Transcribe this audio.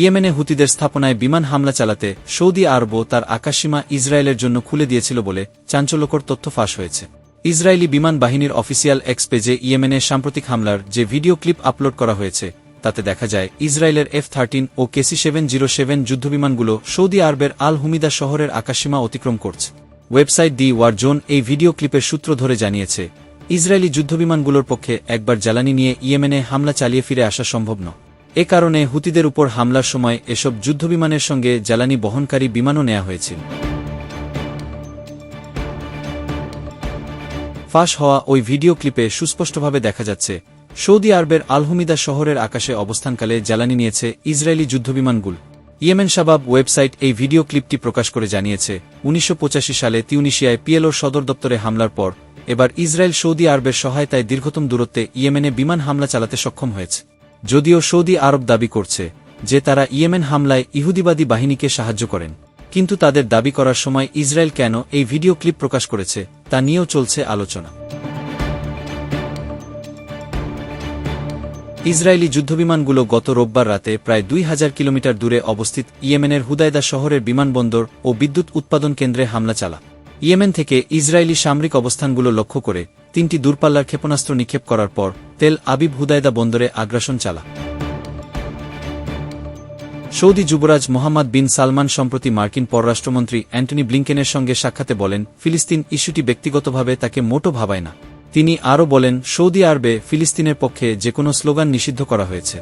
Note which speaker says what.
Speaker 1: ইয়েমেনে হুতিদের স্থাপনায় বিমান হামলা চালাতে সৌদি আরবও তার আকাশসীমা ইসরায়েলের জন্য খুলে দিয়েছিল বলে চাঞ্চল্যকর তথ্য ফাঁস হয়েছে। ইসরায়েলি বিমান বাহিনীর অফিসিয়াল এক্স পেজে ইয়েমেনের সাম্প্রতিক হামলার যে ভিডিও ক্লিপ আপলোড করা হয়েছে, তাতে দেখা যায় ইসরায়েলের এফ থার্টিন ও কেসি সেভেন জিরো সেভেন যুদ্ধবিমানগুলো সৌদি আরবের আল হুমিদা শহরের আকাশসীমা অতিক্রম করছে। ওয়েবসাইট দি ওয়ার জোন এই ভিডিও ক্লিপের সূত্র ধরে জানিয়েছে, ইসরায়েলি যুদ্ধবিমানগুলোর পক্ষে একবার জ্বালানি নিয়ে ইয়েমেনে হামলা চালিয়ে ফিরে আসা সম্ভব নয়। এ কারণে হুতিদের উপর হামলার সময় এসব যুদ্ধবিমানের সঙ্গে জ্বালানি বহনকারী বিমানও নেওয়া হয়েছিল। ফাঁস হওয়া ওই ভিডিও ক্লিপে সুস্পষ্টভাবে দেখা যাচ্ছে, সৌদি আরবের আলহুমিদা শহরের আকাশে অবস্থানকালে জ্বালানি নিয়েছে ইসরায়েলি যুদ্ধবিমানগুলো। ইয়েমেন শাবাব ওয়েবসাইট এই ভিডিও ক্লিপটি প্রকাশ করে জানিয়েছে, উনিশশো পঁচাশি সালে তিউনিশিয়ায় পিএলওর সদর দপ্তরে হামলার পর, এবার ইসরায়েল সৌদি আরবের সহায়তায় দীর্ঘতম দূরত্বে ইয়েমেনে বিমান হামলা চালাতে সক্ষম হয়েছে। যদিও সৌদি আরব দাবি করছে যে তারা ইয়েমেন হামলায় ইহুদিবাদী বাহিনীকে সাহায্য করেন। কিন্তু তাদের দাবি করার সময় ইসরায়েল কেন এই ভিডিও ক্লিপ প্রকাশ করেছে, তা নিয়েও চলছে আলোচনা। ইসরায়েলি যুদ্ধবিমানগুলো গত রোববার রাতে প্রায় দুই হাজার কিলোমিটার দূরে অবস্থিত ইয়েমেনের হুদায়দা শহরের বিমানবন্দর ও বিদ্যুৎ উৎপাদন কেন্দ্রে হামলা চালা। ইয়েমেন থেকে ইসরায়েলি সামরিক অবস্থানগুলো লক্ষ্য করে তিনটি দূরপাল্লার ক্ষেপণাস্ত্র নিক্ষেপ করার পর তেল আবিব হুদায়দা বন্দরে আগ্রাসন চালা। সৌদি যুবরাজ মোহাম্মদ বিন সালমান সম্প্রতি মার্কিন পররাষ্ট্রমন্ত্রী অ্যান্টনি ব্লিংকেনের সঙ্গে সাক্ষাতে বলেন, ফিলিস্তিন ইস্যুটি ব্যক্তিগতভাবে তাকে মোটো ভাবায় না। তিনি আরও বলেন, সৌদি আরবে ফিলিস্তিনের পক্ষে যে কোনো স্লোগান নিষিদ্ধ করা হয়েছে।